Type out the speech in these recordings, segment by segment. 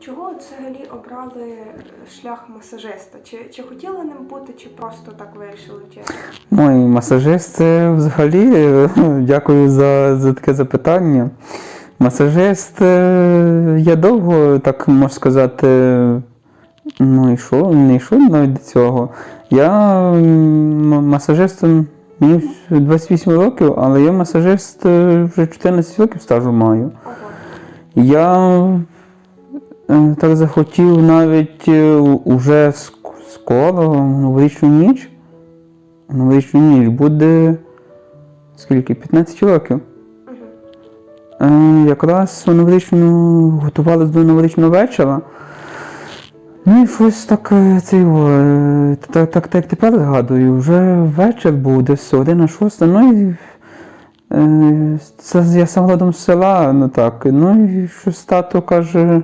Чого взагалі обрали шлях масажиста? Чи, чи хотіли ним бути, чи просто так вирішили чесно? Ну і масажист це взагалі е, дякую за, за таке запитання. Масажист, е, я довго, так можна сказати, ну йшов, не йшов навіть до цього. Я масажистом мені 28 років, але я масажист е, вже 14 років стажу маю. Я е, так захотів навіть е, уже скоро, новорічну ніч. Новорічну ніч буде скільки? 15 років. Е, якраз новорічну готувалися до новорічного вечора. Ну і щось так, е, це його, е, так, так, так тепер згадую, вже вечір був, десь година шоста, ну і е, це я сам родом з села, ну так. Ну і щось тато каже,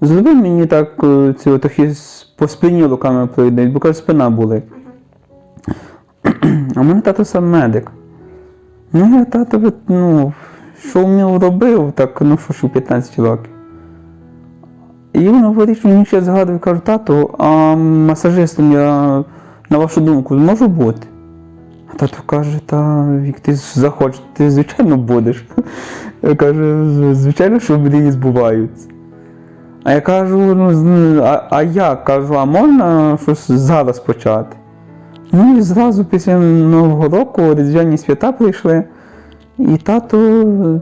зроби мені так е, ці трохи по спині руками пройде, бо каже, спина болить. А мене тато сам медик. Ну, я тато, ну, що вмів робив, так, ну що ж у 15 років. І воно вирішив, мені ще згадує, кажу, тату, а масажистом я, на вашу думку, зможу бути? А тато каже, та як ти захочеш, ти звичайно будеш. Каже, звичайно, що мрії збуваються. А я кажу, ну, а, а як? Кажу, а можна щось зараз почати? Ну і зразу після Нового року різдвяні свята прийшли. І тато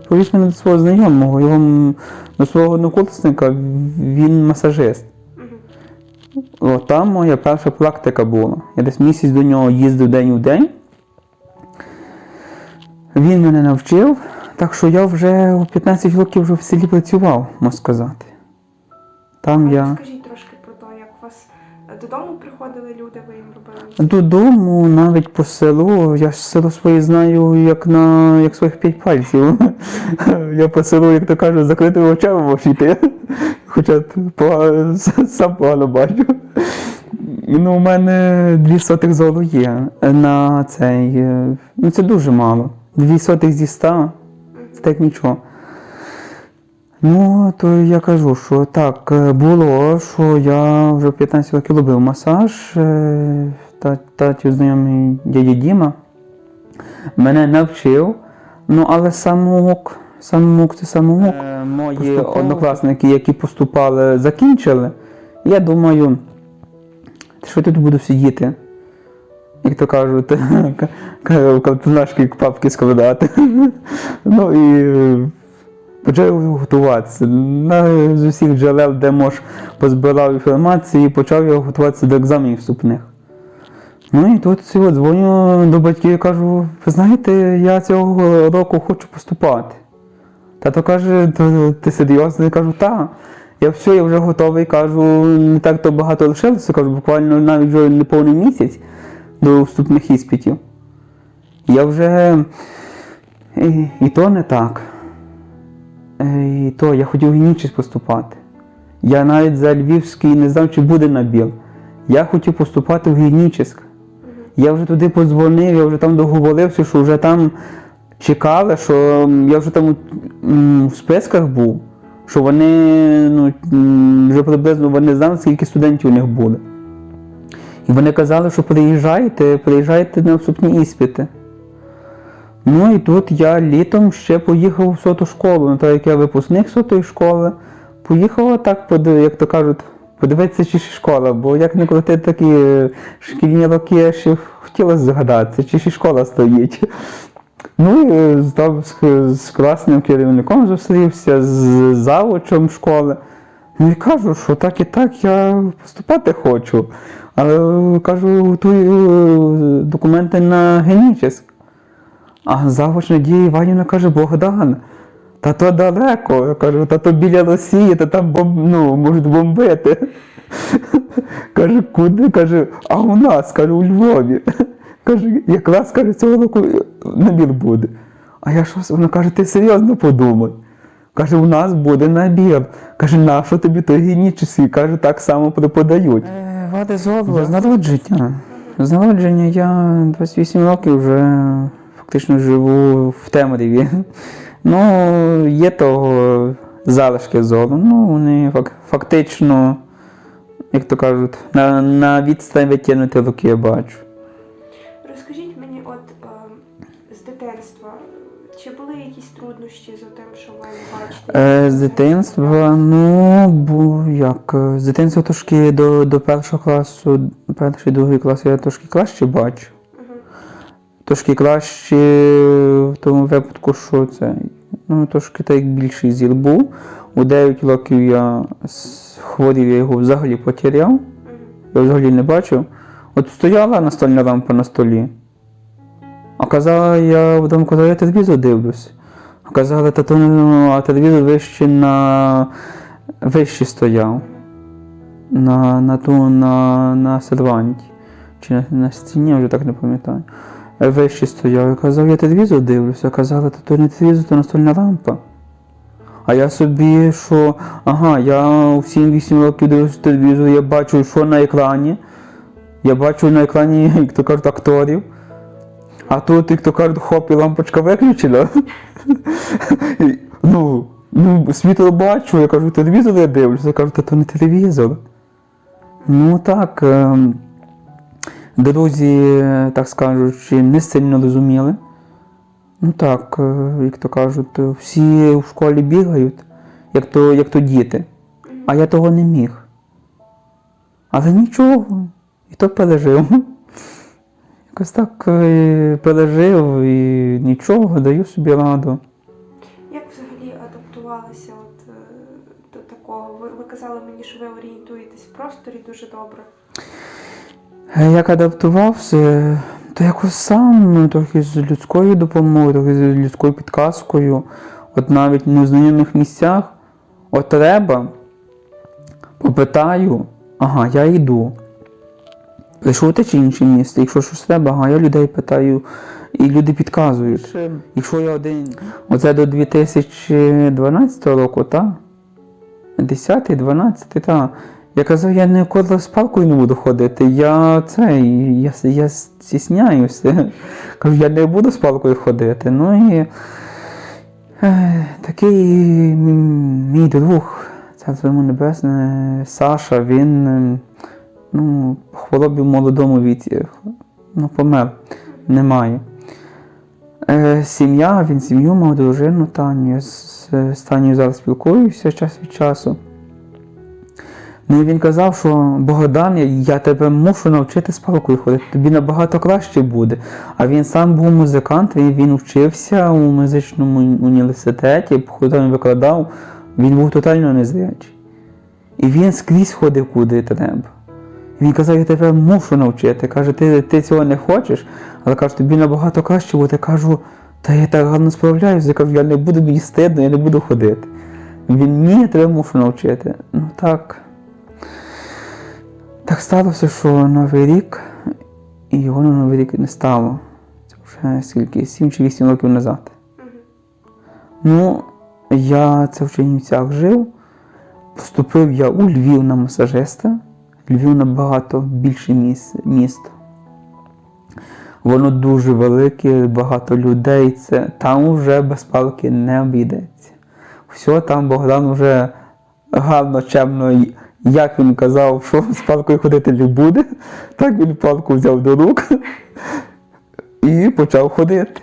повіз мене до свого знайомого, його до свого однокурсника, він масажист. О, там моя перша практика була. Я десь місяць до нього їздив день у день. Він мене навчив, так що я вже у 15 років вже в селі працював, можна сказати. Там я. Розкажіть трошки про те, як у вас е, додому приходили люди, ви їм робили. Додому, навіть по селу, я ж село своє знаю як на як своїх п'ять пальців. Я по селу, як то кажуть, закритими очами можу йти. Хоча погано, сам погано бачу. Ну, у мене дві сотих золу є на цей. е, Ну це дуже мало. Дві сотих зі ста, так нічого. Ну, то я кажу, що так, е, було, що я вже в 15 років робив масаж. е, Та, татів знайомий дядя Діма мене навчив. Ну, але самоук, самоук це самоук. Е, мої Поступово. однокласники, які поступали, закінчили. Я думаю, що тут буду сидіти. Як то кажуть, в картонашки папки складати. Ну і почав готуватися. На, з усіх джерел, де мож позбирав інформації, почав я готуватися до екзаменів вступних. Ну і тут цього дзвоню до батьків і кажу, ви знаєте, я цього року хочу поступати. Тато каже, ти серйозно? Я кажу, так. Я все, я вже готовий, кажу, не так то багато лишилося, кажу, буквально навіть вже не повний місяць до вступних іспитів. Я вже. І, і то не так. Е, І то я хотів в Генічіс поступати. Я навіть за Львівський не знав, чи буде набір. Я хотів поступати в Генічіськ. Я вже туди подзвонив, я вже там договорився, що вже там чекали, що я вже там в списках був, що вони ну, вже приблизно вони знали, скільки студентів у них буде. І вони казали, що приїжджайте, приїжджайте на вступні іспити. Ну і тут я літом ще поїхав в соту школу, ну, так як я випускник сотої школи, поїхав так, як то кажуть, подивитися, чи ще школа, бо як не крути такі е, шкільні роки, ще хотілося згадати, чи ще школа стоїть. Ну і е, з, з класним керівником зустрівся, з завучем школи. Ну і кажу, що так і так, я поступати хочу. Але кажу, готую е, документи на генічість. А завуч Надія Іванівна каже, Богдан, та то далеко. Я кажу, та то біля Росії, та там бом... ну, можуть бомбити. Каже, куди? Каже, а у нас, каже, у Львові. Каже, якраз каже, цього року набір буде. А я що, вона каже, ти серйозно подумай. Каже, у нас буде набір. Каже, нащо тобі той генічний? Каже, так само преподають. Е, Вади з народження. З народження я 28 років вже фактично живу в темряві. Ну, є того, залишки зору. Ну, вони фактично, як то кажуть, на, на відстань витягнути руки я бачу. Розкажіть мені, от е, з дитинства, чи були якісь труднощі з тим, що ви бачите? Е, з дитинства, ну, бо як, е, з дитинства трошки до, до першого класу, перший, другий клас я трошки краще бачу. Трошки краще в тому випадку, що це. Ну, трошки так як більший зір був. У 9 років я хворів, я його взагалі потеряв. Я взагалі не бачив. От стояла настольна лампа на столі. А казала, я вдома казала, я телевізор дивлюсь. А казала, та то не- а телевізор вище на вище стояв. На, на ту на, на серванті. Чи на, на стіні, я вже так не пам'ятаю. Е, Вище стояв. Я казав, я телевізор дивлюся. Казала, та то не телевізор, то настольна лампа. А я собі, що, ага, я у 7-8 років дивлюся телевізор, я бачу, що на екрані. Я бачу на екрані, як то кажуть, акторів. А тут, як то кажуть, хоп, і лампочка виключена. Ну, ну, світло бачу, я кажу, телевізор я дивлюся. Я кажу, та то не телевізор. Ну так. ем, Друзі, так скажучи, не сильно розуміли. Ну так, е, як то кажуть, всі в школі бігають, як то, як то діти. А я того не міг. Але нічого, і то пережив. Якось так е, пережив і нічого, даю собі раду. Як взагалі адаптувалися от, е, до такого? Ви, ви казали мені, що ви орієнтуєтесь в просторі дуже добре. Е, Як адаптувався, то якось сам, ну, трохи з людською допомогою, трохи з людською підказкою. От навіть в незнайомих місцях, от треба, попитаю, ага, я йду. Прийшов те чи інше місце, якщо щось треба, ага, я людей питаю, і люди підказують. Якщо я один. Оце до 2012 року, так? 10, 12, так. Я казав, я ніколи з палкою не буду ходити. Я цей, я, я стісняюся. Кажу, я не буду з палкою ходити. Ну і е, такий мій друг, йому небесне, Саша, він ну, хворобі в молодому віці. Ну, помер. Немає. Е, сім'я, він сім'ю мав дружину Таню. Я з, з Танею зараз спілкуюся час від часу. Ну і він казав, що Богдан, я- тебе мушу навчити з палкою ходити, тобі набагато краще буде. А він сам був музикант, він, він вчився у музичному університеті, походив викладав, він був тотально незрячий. І він скрізь ходив куди треба. Він казав, я тебе мушу навчити. Каже, ти, ти цього не хочеш, але каже, тобі набагато краще буде. Кажу, та я так гарно справляюся. Я кажу, я не буду мені стидно, я не буду ходити. Він ні, тебе мушу навчити. Ну так. Так сталося, що Новий рік, і його на Новий рік не стало. Це вже скільки? 7 чи 8 років назад. Ну, я це в Чернівцях жив. Поступив я у Львів на масажиста. Львів набагато більше міс- місто. Воно дуже велике, багато людей. Це, там вже без палки не обійдеться. Все, там Богдан вже гарно, чемно, як він казав, що з палкою ходити не буде, так він палку взяв до рук і почав ходити.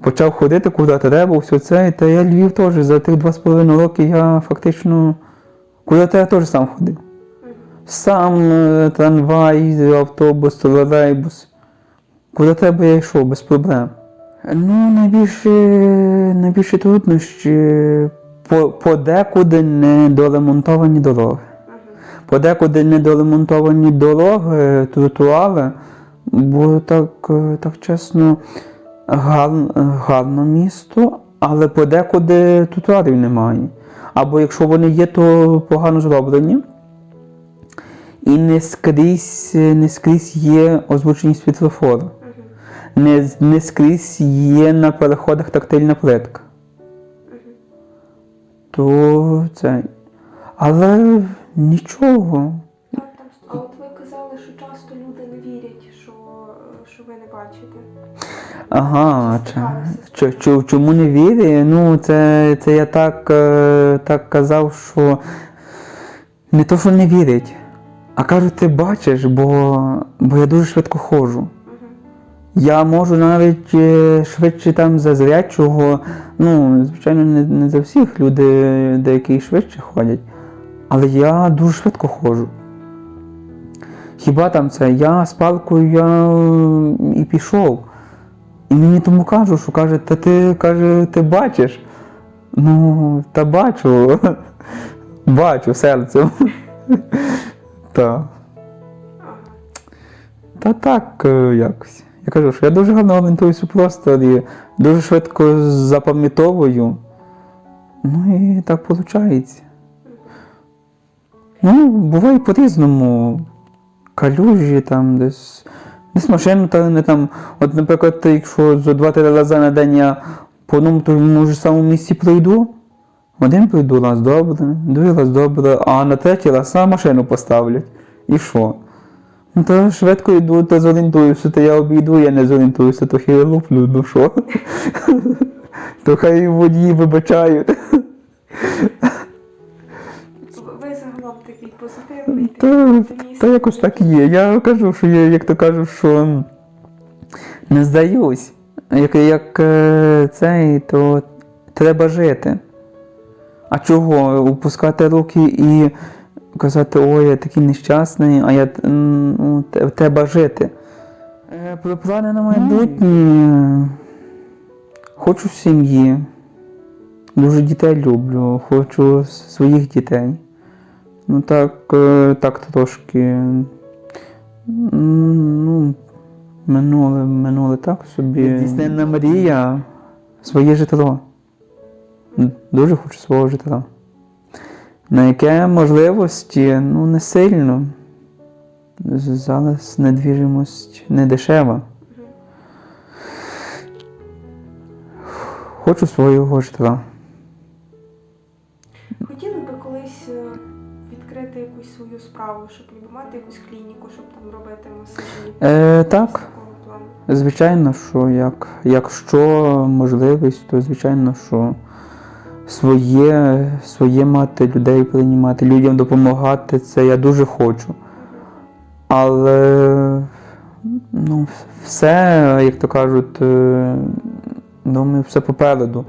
Почав ходити куди треба, все це. Та я Львів теж за тих два з половиною роки я фактично куди треба теж сам ходив. Сам е, трамвай, автобус, тролейбус. Куди треба я йшов без проблем. Ну, найбільше, найбільше труднощі по, подекуди недоремонтовані дороги. Подекуди недоремонтовані дороги, тротуари, бо так, е, так чесно, гар, гарно місто, але подекуди тротуарів немає. Або якщо вони є, то погано зроблені. І не скрізь, не скрізь є озвучені світлофори. Не, не скрізь є на переходах тактильна плитка. То це. Але нічого. Так, там, а от ви казали, що часто люди не вірять, що, що ви не бачите? Ага, Чи чи, чому не вірю? Ну, це, це я так, е, так казав, що не то, що не вірять, а кажуть, ти бачиш, бо, бо я дуже швидко ходжу. Угу. Я можу навіть е, швидше там за зрячого, ну, звичайно, не, не за всіх люди деякі швидше ходять, але я дуже швидко ходжу. Хіба там це? Я з палкою я і пішов. І мені тому кажуть, що каже, та ти каже, ти бачиш. Ну, та бачу. Бачу серцем. Так. Та так е, якось. Я кажу, що я дуже гарно орієнтуюся у просторі, дуже швидко запам'ятовую. Ну і так виходить. Ну, буває по-різному. Калюжі там десь. Десь машину та не там. От, наприклад, якщо за два-три рази на день я по одному тому ж самому місці пройду, один пройду раз добре, другий раз добре, а на третій раз сам машину поставлять. І що? Ну то швидко йду, то зорієнтуюся, то я обійду, я не зорієнтуюся, то хай луплю, ну що? То хай водії вибачають. Та, та якось так є. Я кажу, що я, як то кажу, що не здаюсь. Як, як е, цей, то треба жити. А чого? Опускати руки і казати, ой, я такий нещасний, а я ну, треба жити. Е, Про плани на майбутнє. Хочу сім'ї. Дуже дітей люблю, хочу своїх дітей. Ну так, е, так трошки. Ну, минуле, минуле так собі. Здійсненна мрія своє житло. Дуже хочу свого житла. На яке можливості, ну, не сильно. Зараз недвіжимость не дешева. Хочу свого житла. Справу, щоб мати якусь клініку, щоб там робити масажі. Е, так. Звичайно, що як, якщо можливість, то звичайно, що своє, своє мати, людей приймати, людям допомагати, це я дуже хочу. Але ну, все, як то кажуть, е, думаю, все попереду.